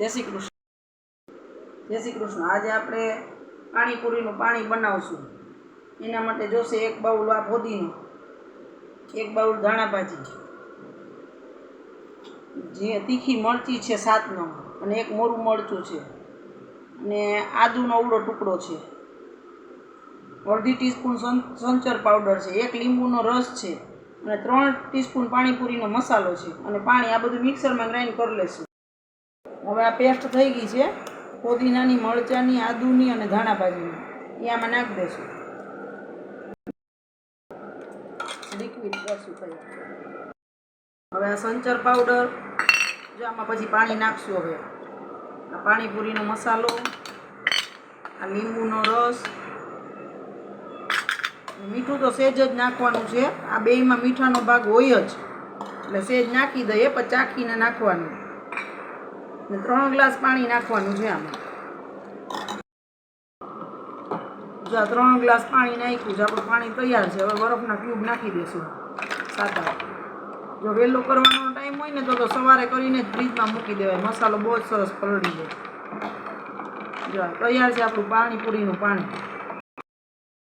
જય શ્રી કૃષ્ણ. જય શ્રી કૃષ્ણ. આજે આપણે પાણીપુરીનું પાણી બનાવશું. એના માટે જોશે એક બાઉલ આ ફોદીનો, એક બાઉલ ધાણાભાજી. જે તીખી મરચી છે સાત નંબર અને એક મોરું મરચું છે. અને આદુનો અવળો ટુકડો છે. અડધી ટીસ્પૂન સંચર પાવડર છે. એક લીંબુનો રસ છે. અને ત્રણ ટીસ્પૂન પાણીપુરીનો મસાલો છે. અને પાણી આ બધું મિક્સરમાં ગ્રાઇન્ડ કરી લેશું. હવે આ પેસ્ટ થઈ ગઈ છે. પુદીનાની, મરચાંની, આદુની અને ધાણાભાજીની એ આમાં નાખી દેશું લિક્વિડ કરશું હવે આ સંચર પાવડર જો આમાં પછી પાણી નાખશું હવે. આ પાણીપુરીનો મસાલો, આ લીંબુનો રસ. મીઠું તો સેજ જ નાખવાનું છે. આ બેયમાં મીઠાનો ભાગ હોય જ. એટલે સેજ નાખી દઈએ, પછી ચાખીને નાખવાનું. ને ત્રણ ગ્લાસ પાણી નાખવાનું છે આમાં. જો ત્રણ ગ્લાસ પાણી નાખ્યું છે, આપણું પાણી તૈયાર છે, હવે બરફના ક્યુબ નાખી દઈશું, સાત જો વહેલો કરવાનો ટાઈમ હોય ને તો તો સવારે કરીને જ ફ્રીજમાં મૂકી દેવાય, મસાલો બહુ જ સરસ પલળી જાય. જો તૈયાર છે આપણું પાણીપુરીનું પાણી.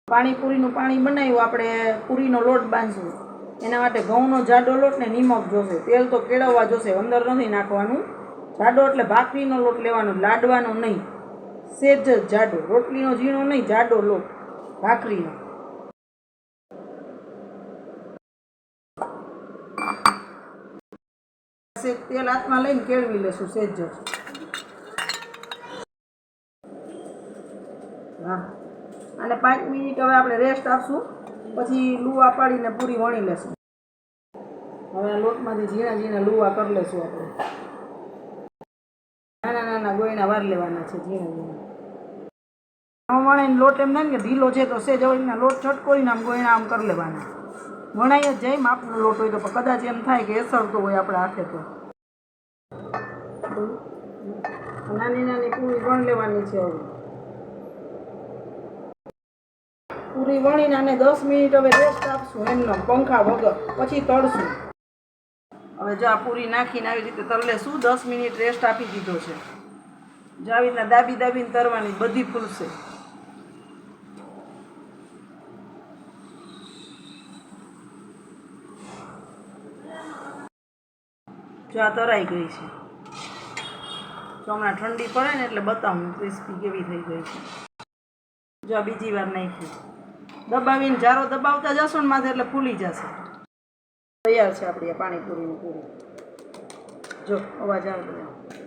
પાણીપુરીનું પાણી બનાવ્યું, આપણે પૂરીનો લોટ બાંધશું. એના માટે ઘઉંનો જાડો લોટ ને નિમક જોશે. તેલ તો કેળવવા જોશે, અંદર નથી નાખવાનું. જાડો એટલે ભાખરીનો લોટ લેવાનો, લાડવાનો નહીં. સેજ જાડો, રોટલીનો ઝીણો નહીં, જાડો લોટ, ભાખરીનો. તેલ હાથમાં લઈને કેળવી લેશું, સેજ જ. હા. અને પાંચ મિનિટ હવે આપણે રેસ્ટ આપશું, પછી લુવા પાડીને પૂરી વણી લેશું. હવે લોટમાંથી ઝીણા ઝીણા લુવા કરી લેશું આપણે. ગોયણા વાર લેવાના છે ઝીણા ઝીણા. વણાઈને લોટ એમ થાય ને કે ઢીલો છે તો સેજ હવે લોટ છટકોઈને આમ ગોયણા આમ કરી લેવાના. વણાઈ જ જાય માપનો લોટ હોય તો કદાચ એમ થાય કે એસરતો હોય આપણે હાથે તો. નાની નાની પૂરી વણ લેવાની છે હવે. પૂરી વણીને આને દસ મિનિટ હવે રેસ્ટ આપશું, એમનો પંખા વગર, પછી તળશું. હવે જો આ પૂરી નાખીને આવી રીતે તળલે લેશું દસ મિનિટ રેસ્ટ આપી દીધો છે. જો આવી રીતના દાબી દાબીને તરવાની બધી ફૂલશે. જો આ તરાઈ ગઈ છે. જો હમણાં ઠંડી પડે ને એટલે બતાવું, ક્રિસ્પી કેવી થઈ ગઈ છે. જો બીજી વાર નાખી દબાવીને જારો દબાવતા જશો ને માથે એટલે ફૂલી જશે. તૈયાર છે આપણી પાણીપુરીનું પૂરી. જો, અવાજ આવે બધા.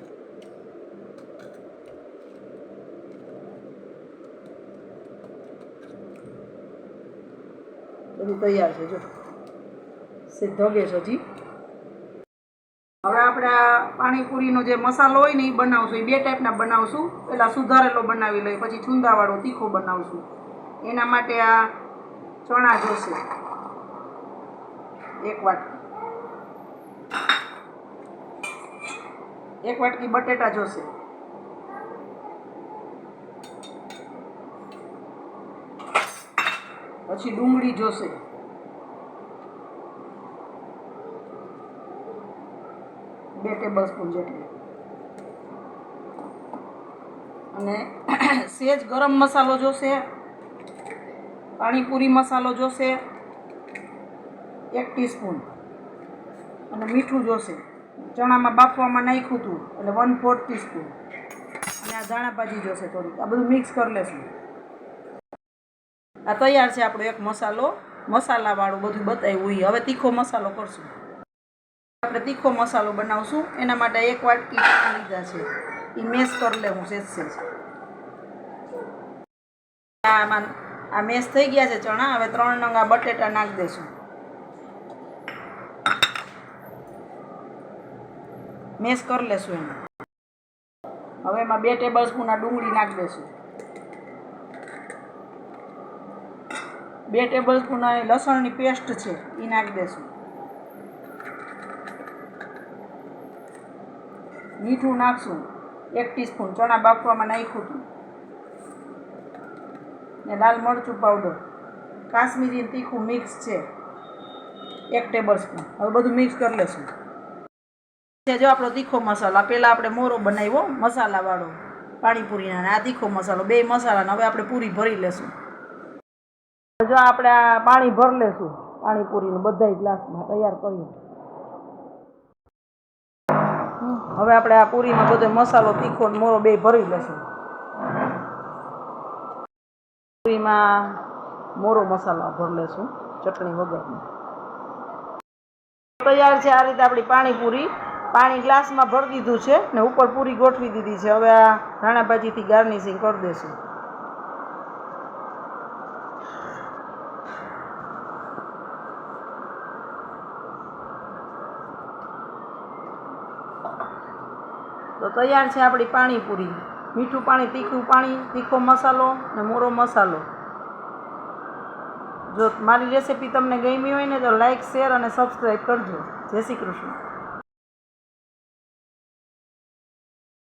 બધું તૈયાર છે, જો. સીધો ગેસ હજી હવે આપણે આ પાણીપુરીનો જે મસાલો હોય ને એ બનાવશું. એ બે ટાઈપના બનાવશું. પહેલાં સુધારેલો બનાવી લઈએ, પછી છુંદાવાળો તીખો બનાવશું. એના માટે આ ચણા જોશે. એક વાટકી. એક વાટકી બટેટા જોશે. પછી ડુંગળી જોશે. બે ટેબલ સ્પૂન જેટલી. અને સેજ ગરમ મસાલો જોશે. પાણીપુરી મસાલો જોશે. એક ટીસ્પૂન. અને મીઠું જોશે. ચણામાં બાફવામાં નાખ્યું હતું એટલે વન ફોર્થ ટીસ્પૂન. અને આ ધાણાભાજી જોશે થોડીક. આ બધું મિક્સ કરી લેશું. આ તૈયાર છે આપણો એક મસાલો. મસાલાવાળું બધું બતાવ્યું હોય હવે તીખો મસાલો કરશું. આપણે તીખો મસાલો બનાવશું. એના માટે એક વાટકી લીધા છે. એ મેશ કરી લેવું છે આમાં, આ મેશ થઈ ગયા છે ચણા. હવે ત્રણ નંગા બટેટા નાખી દઈશું મેશ કરી લેશું એને હવે એમાં બે ટેબલ સ્પૂન આ ડુંગળી નાખી દઈશું બે ટેબલ સ્પૂન લસણની પેસ્ટ છે એ નાખી દઈશું મીઠું નાખશું, એક ટીસ્પૂન ચણા બાફવામાં નાખ્યું હતું. ને લાલ મરચું પાવડર કાશ્મીરી તીખું મિક્સ છે, એક ટેબલ સ્પૂન હવે બધું મિક્સ કરી છે જો આપણો તીખો મસાલા પહેલાં આપણે મોરો બનાવ્યો, મસાલાવાળો, પાણીપુરીના આ તીખો મસાલો, બે મસાલાને, હવે આપણે પૂરી ભરી લેશું. જો આપણે આ પાણી ભર લેશું, પાણીપુરીનું બધાય ગ્લાસમાં તૈયાર કરીએ હવે આપણે આ પૂરીમાં બધો મસાલો તીખો ને મોરો બે ભરી લેશું. પૂરીમાં મોરો મસાલો ભરી લેશું, ચટણી વગરનો. તૈયાર છે આ રીતે આપણી પાણીપુરી. પાણી ગ્લાસમાં ભરી દીધું છે ને ઉપર પૂરી ગોઠવી દીધી છે. હવે આ ધાણાભાજીથી ગાર્નિશિંગ કરી દઈશું તો તૈયાર છે આપણી પાણીપુરી. મીઠું પાણી, તીખું પાણી, તીખો મસાલો ને મોરો મસાલો. જો મારી રેસીપી તમને ગમી હોય ને તો લાઈક શેર અને સબસ્ક્રાઈબ કરજો. જય શ્રી કૃષ્ણ.